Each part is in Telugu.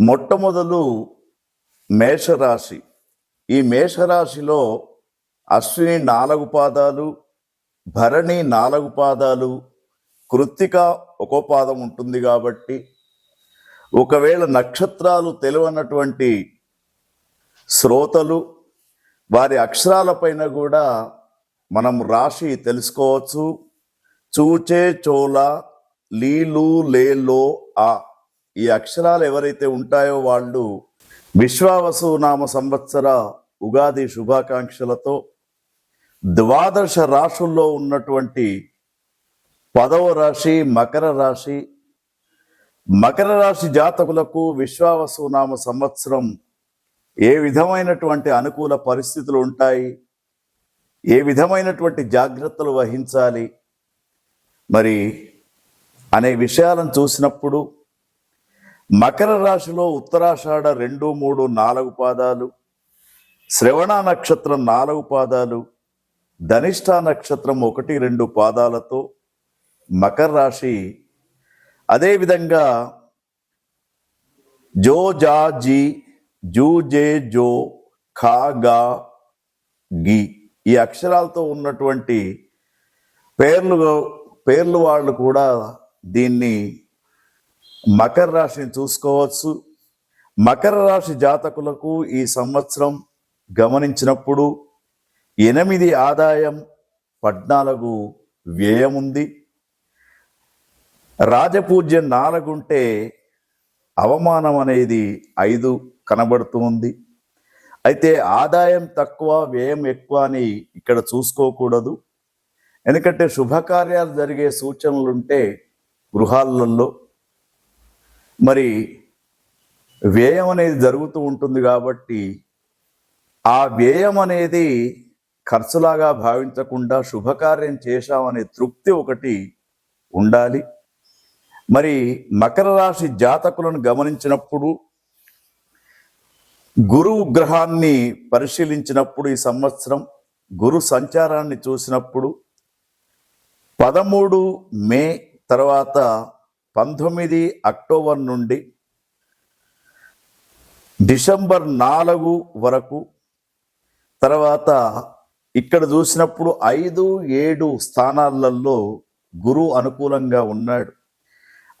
మొట్టమొదలు మేషరాశి. ఈ మేషరాశిలో అశ్విని నాలుగు పాదాలు భరణి నాలుగు పాదాలు కృత్తిక ఒక్కో పాదం ఉంటుంది కాబట్టి ఒకవేళ నక్షత్రాలు తెలివన్నటువంటి శ్రోతలు వారి అక్షరాలపైన కూడా మనం రాశి తెలుసుకోవచ్చు. చూచే చోల లీలు లేలో ఆ. ఈ అక్షరాలు ఎవరైతే ఉంటాయో వాళ్ళు విశ్వావసు నామ సంవత్సర ఉగాది శుభాకాంక్షలతో ద్వాదశ రాశుల్లో ఉన్నటువంటి పదవ రాశి మకర రాశి మకర రాశి జాతకులకు విశ్వావసు నామ సంవత్సరం ఏ విధమైనటువంటి అనుకూల పరిస్థితులు ఉంటాయి? ఏ విధమైనటువంటి జాగ్రత్తలు వహించాలి? మరి అనే విషయాలను చూసినప్పుడు మకర రాశిలో ఉత్తరాషాఢ రెండు మూడు నాలుగు పాదాలు శ్రవణ నక్షత్రం నాలుగు పాదాలు ధనిష్ట నక్షత్రం ఒకటి రెండు పాదాలతో మకర రాశి. అదేవిధంగా జో జా జీ జూ జే జో ఖా గా గి ఈ అక్షరాలతో ఉన్నటువంటి పేర్లు పేర్లు వాళ్ళు కూడా దీన్ని మకర రాశిని చూసుకోవచ్చు. మకర రాశి జాతకులకు ఈ సంవత్సరం గమనించినప్పుడు ఎనిమిది ఆదాయం పద్నాలుగు వ్యయం ఉంది. రాజపూజ్యం నాలుగుంటే అవమానం అనేది ఐదు కనబడుతుంది అయితే ఆదాయం తక్కువ వ్యయం ఎక్కువ అని ఇక్కడ చూసుకోకూడదు. ఎందుకంటే శుభకార్యాలు జరిగే సూచనలుంటే గృహాలలో మరి వ్యయం అనేది జరుగుతూ ఉంటుంది కాబట్టి ఆ వ్యయం అనేది ఖర్చులాగా భావించకుండా శుభకార్యం చేశామనే తృప్తి ఒకటి ఉండాలి. మరి మకర రాశి జాతకులను గమనించినప్పుడు గురువు గ్రహాన్ని పరిశీలించినప్పుడు ఈ సంవత్సరం గురు సంచారాన్ని చూసినప్పుడు పదమూడు మే తర్వాత పంతొమ్మిది అక్టోబర్ నుండి డిసెంబర్ నాలుగు వరకు తర్వాత ఇక్కడ చూసినప్పుడు ఐదు ఏడు స్థానాలలో గురువు అనుకూలంగా ఉన్నాడు.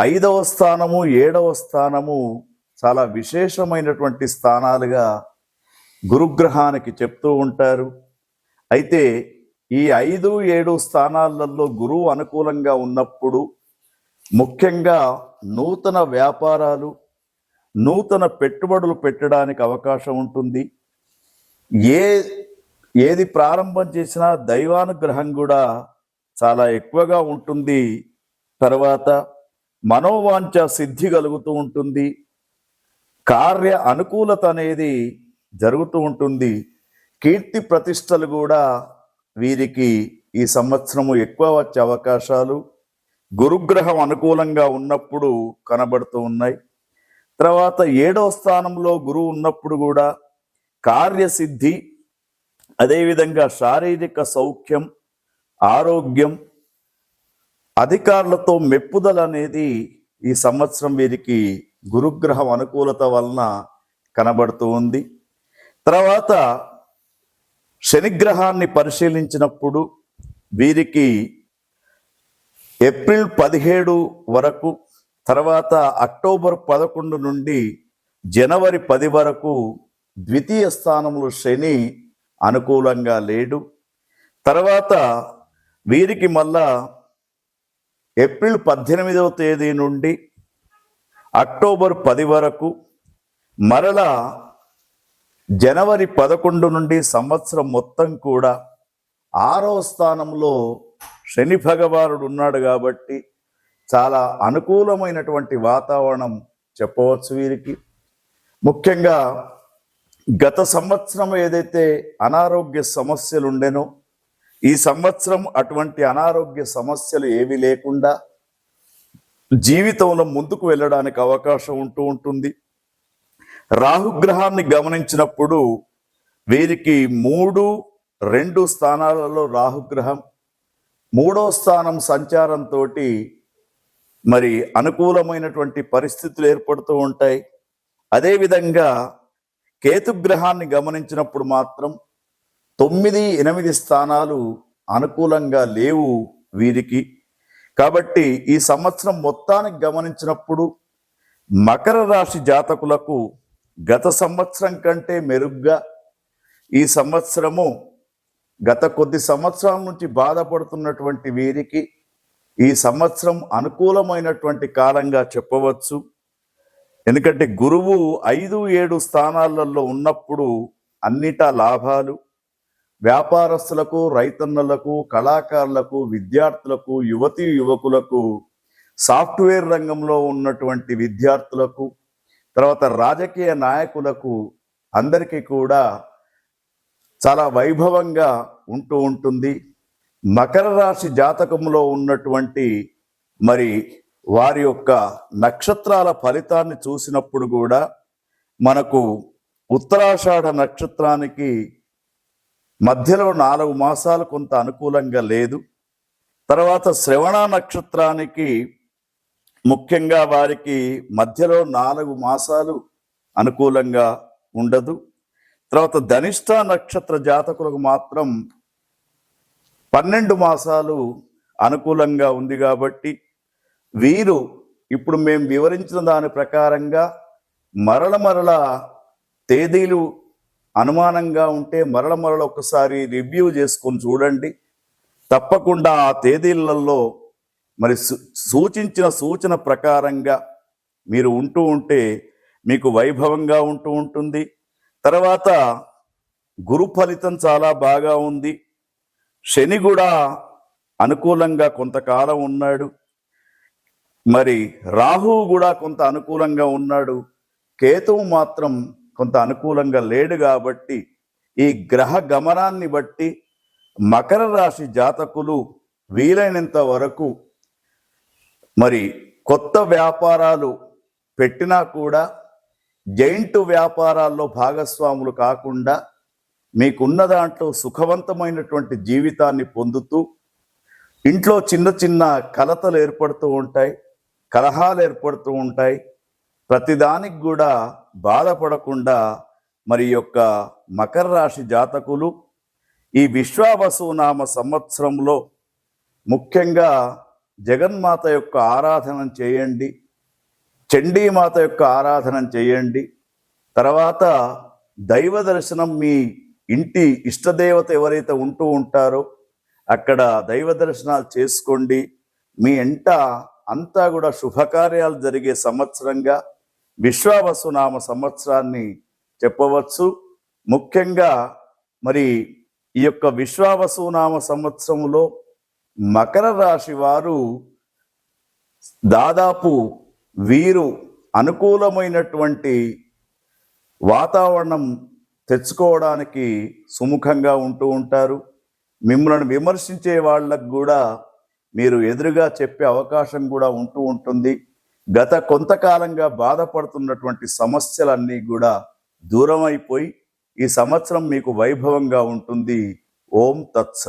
ఐదవ స్థానము ఏడవ స్థానము చాలా విశేషమైనటువంటి స్థానాలుగా గురుగ్రహానికి చెప్తూ ఉంటారు. అయితే ఈ ఐదు ఏడు స్థానాలలో గురువు అనుకూలంగా ఉన్నప్పుడు ముఖ్యంగా నూతన వ్యాపారాలు నూతన పెట్టుబడులు పెట్టడానికి అవకాశం ఉంటుంది. ఏ ఏది ప్రారంభం చేసినా దైవానుగ్రహం కూడా చాలా ఎక్కువగా ఉంటుంది. తర్వాత మనోవాంఛ సిద్ధి కలుగుతూ ఉంటుంది. కార్య అనుకూలత అనేది జరుగుతూ ఉంటుంది. కీర్తి ప్రతిష్టలు కూడా వీరికి ఈ సంవత్సరము ఎక్కువ వచ్చే అవకాశాలు. గురుగ్రహం అనుకూలంగా ఉన్నప్పుడు కనబడుతూ ఉన్నాయి. తర్వాత ఏడో స్థానంలో గురువు ఉన్నప్పుడు కూడా కార్యసిద్ధి అదేవిధంగా శారీరక సౌఖ్యం ఆరోగ్యం అధికారులతో మెప్పుదల అనేది ఈ సంవత్సరం వీరికి గురుగ్రహం అనుకూలత వలన కనబడుతూ ఉంది. తర్వాత శనిగ్రహాన్ని పరిశీలించినప్పుడు వీరికి ఏప్రిల్ పదిహేడు వరకు తర్వాత అక్టోబర్ పదకొండు నుండి జనవరి పది వరకు ద్వితీయ స్థానంలో శని అనుకూలంగా లేడు. తర్వాత వీరికి మళ్ళా ఏప్రిల్ పద్దెనిమిదవ తేదీ నుండి అక్టోబర్ పది వరకు మరలా జనవరి పదకొండు నుండి సంవత్సరం మొత్తం కూడా ఆరో స్థానంలో శని భగవానుడు ఉన్నాడు కాబట్టి చాలా అనుకూలమైనటువంటి వాతావరణం చెప్పవచ్చు వీరికి. ముఖ్యంగా గత సంవత్సరం ఏదైతే అనారోగ్య సమస్యలు ఉండెనో ఈ సంవత్సరం అటువంటి అనారోగ్య సమస్యలు ఏవి లేకుండా జీవితంలో ముందుకు వెళ్ళడానికి అవకాశం ఉంటూ ఉంటుంది. రాహుగ్రహాన్ని గమనించినప్పుడు వీరికి మూడు రెండు స్థానాలలో రాహుగ్రహం మూడో స్థానం సంచారంతో మరి అనుకూలమైనటువంటి పరిస్థితులు ఏర్పడుతూ ఉంటాయి. అదేవిధంగా కేతుగ్రహాన్ని గమనించినప్పుడు మాత్రం తొమ్మిది ఎనిమిది స్థానాలు అనుకూలంగా లేవు వీరికి. కాబట్టి ఈ సంవత్సరం మొత్తానికి గమనించినప్పుడు మకర రాశి జాతకులకు గత సంవత్సరం కంటే మెరుగ్గా ఈ సంవత్సరము గత కొద్ది సంవత్సరాల నుంచి బాధపడుతున్నటువంటి వీరికి ఈ సంవత్సరం అనుకూలమైనటువంటి కాలంగా చెప్పవచ్చు. ఎందుకంటే గురువు ఐదు ఏడు స్థానాలలో ఉన్నప్పుడు అన్నిటా లాభాలు. వ్యాపారస్తులకు రైతన్నలకు కళాకారులకు విద్యార్థులకు యువతీ యువకులకు సాఫ్ట్వేర్ రంగంలో ఉన్నటువంటి విద్యార్థులకు తర్వాత రాజకీయ నాయకులకు అందరికీ కూడా చాలా వైభవంగా ఉంటూ ఉంటుంది. మకర రాశి జాతకంలో ఉన్నటువంటి మరి వారి యొక్క నక్షత్రాల ఫలితాన్ని చూసినప్పుడు కూడా మనకు ఉత్తరాషాఢ నక్షత్రానికి మధ్యలో నాలుగు మాసాలు కొంత అనుకూలంగా లేదు. తర్వాత శ్రవణ నక్షత్రానికి ముఖ్యంగా వారికి మధ్యలో నాలుగు మాసాలు అనుకూలంగా ఉండదు. తర్వాత ధనిష్ట నక్షత్ర జాతకులకు మాత్రం పన్నెండు మాసాలు అనుకూలంగా ఉంది కాబట్టి వీరు ఇప్పుడు మేము వివరించిన దాని ప్రకారంగా మరల మరల తేదీలు అనుమానంగా ఉంటే మరల మరల ఒకసారి రివ్యూ చేసుకొని చూడండి. తప్పకుండా ఆ తేదీలలో మరి సూచించిన సూచన ప్రకారంగా మీరు ఉంటూ ఉంటే మీకు వైభవంగా ఉంటూ ఉంటుంది. తర్వాత గురు ఫలితం చాలా బాగా ఉంది. శని కూడా అనుకూలంగా కొంతకాలం ఉన్నాడు. మరి రాహువు కూడా కొంత అనుకూలంగా ఉన్నాడు. కేతువు మాత్రం కొంత అనుకూలంగా లేడు కాబట్టి ఈ గ్రహ గమనాన్ని బట్టి మకర రాశి జాతకులు వీలైనంత వరకు మరి కొత్త వ్యాపారాలు పెట్టినా కూడా జైంటు వ్యాపారాల్లో భాగస్వాములు కాకుండా మీకున్న దాంట్లో సుఖవంతమైనటువంటి జీవితాన్ని పొందుతూ ఇంట్లో చిన్న చిన్న కలతలు ఏర్పడుతూ ఉంటాయి కలహాలు ఏర్పడుతూ ఉంటాయి. ప్రతిదానికి కూడా బాధపడకుండా మరి యొక్క మకర రాశి జాతకులు ఈ విశ్వావసునామ సంవత్సరంలో ముఖ్యంగా జగన్మాత యొక్క ఆరాధన చేయండి. చండీమాత యొక్క ఆరాధన చేయండి. తర్వాత దైవ దర్శనం మీ ఇంటి ఇష్టదేవత ఎవరైతే ఉంటూ ఉంటారో అక్కడ దైవ దర్శనాలు చేసుకోండి. మీ ఇంట అంతా కూడా శుభకార్యాలు జరిగే సంవత్సరంగా విశ్వావసునామ సంవత్సరాన్ని చెప్పవచ్చు. ముఖ్యంగా మరి ఈ యొక్క విశ్వావసునామ సంవత్సరంలో మకర రాశి వారు దాదాపు వీరు అనుకూలమైనటువంటి వాతావరణం తెచ్చుకోవడానికి సుముఖంగా ఉంటూ ఉంటారు. మిమ్మల్ని విమర్శించే వాళ్ళకు కూడా మీరు ఎదురుగా చెప్పే అవకాశం కూడా ఉంటూ ఉంటుంది. గత కొంతకాలంగా బాధపడుతున్నటువంటి సమస్యలన్నీ కూడా దూరం అయిపోయి ఈ సంవత్సరం మీకు వైభవంగా ఉంటుంది. ఓం తత్సత్.